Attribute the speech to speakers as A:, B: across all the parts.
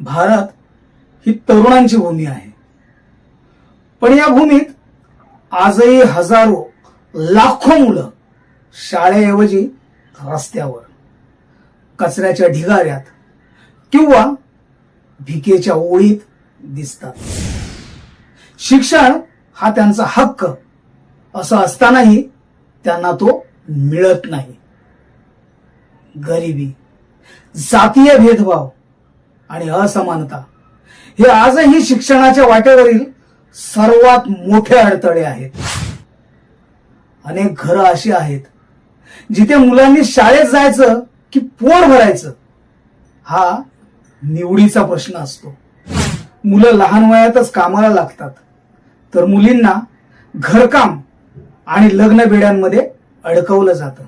A: भारत ही तरुणांची भूमी आहे. पण या भूमीत आजही हजारो लाखो मुलं शाळेऐवजी रस्त्यावर कचऱ्याच्या ढिगाऱ्यात किंवा भिकेच्या ओळीत दिसतात. शिक्षण हा त्यांचा हक्क असं असतानाही त्यांना तो मिळत नाही. गरिबी जातीय भेदभाव आणि असमानता. हे आजही शिक्षणाच्या वाटेवरील सर्वात मोठे अडथळे आहेत. अनेक घरं अशी आहेत जिथे मुलांनी शाळेत जायचं की पोट भरायचं हा निवडीचा प्रश्न असतो. मुलं लहान वयातच कामाला लागतात तर मुलींना घरकाम आणि लग्न बेड्यांमध्ये अडकवलं जातं.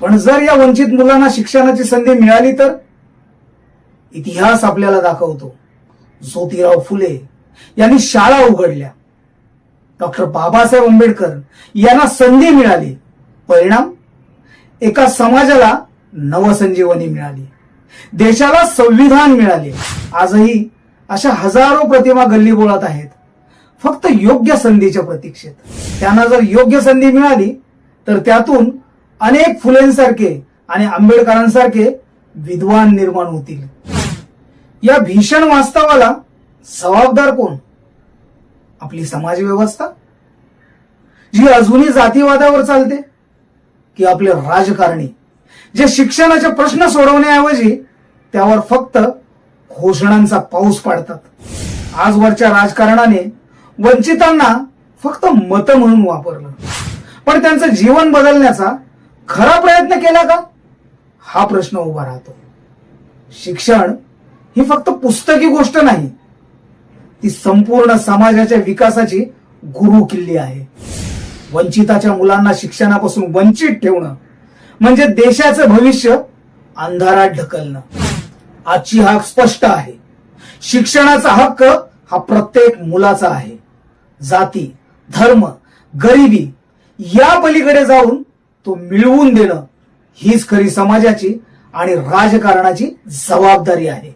A: पण जर या वंचित मुलांना शिक्षणाची संधी मिळाली तर इतिहास आपल्याला दाखवतो. ज्योतिराव फुले यांनी शाळा उघडल्या. डॉक्टर बाबासाहेब आंबेडकर यांना संधी मिळाली. परिणाम? एका समाजाला नवसंजीवनी मिळाली. देशाला संविधान मिळाले. आजही अशा हजारो प्रतिमा गल्लीबोळात आहेत. फक्त योग्य संधीच्या प्रतीक्षेत. त्यांना जर योग्य संधी मिळाली तर त्यातून अनेक फुलेंसारखे आणि आंबेडकरांसारखे विद्वान निर्माण होतील. या भीषण वास्तवाला जबाबदार कोण? आपली समाज व्यवस्था जी अजूनही जातीवादावर चालते? की आपले राजकारणी? जे शिक्षणाचे प्रश्न सोडवण्याऐवजी त्यावर फक्त घोषणांचा पाऊस पाडतात. आजवरच्या राजकारणाने वंचितांना फक्त मत म्हणून वापरलं. पण त्यांचं जीवन बदलण्याचा खरा प्रयत्न केला का? हा प्रश्न उभा राहतो. शिक्षण ही फक्त पुस्तकी गोष्ट नाही. ती संपूर्ण समाजाच्या विकासाची गुरु किल्ली आहे. वंचिताच्या मुलांना शिक्षणापासून वंचित ठेवणं म्हणजे देशाचं भविष्य अंधारात ढकलणं. आजची हाक स्पष्ट आहे. शिक्षणाचा हक्क हा प्रत्येक मुलाचा आहे. जाती धर्म गरिबी या पलीकडे जाऊन तो मिळवून देणं हीच खरी समाजाची आणि राजकारणाची जबाबदारी आहे.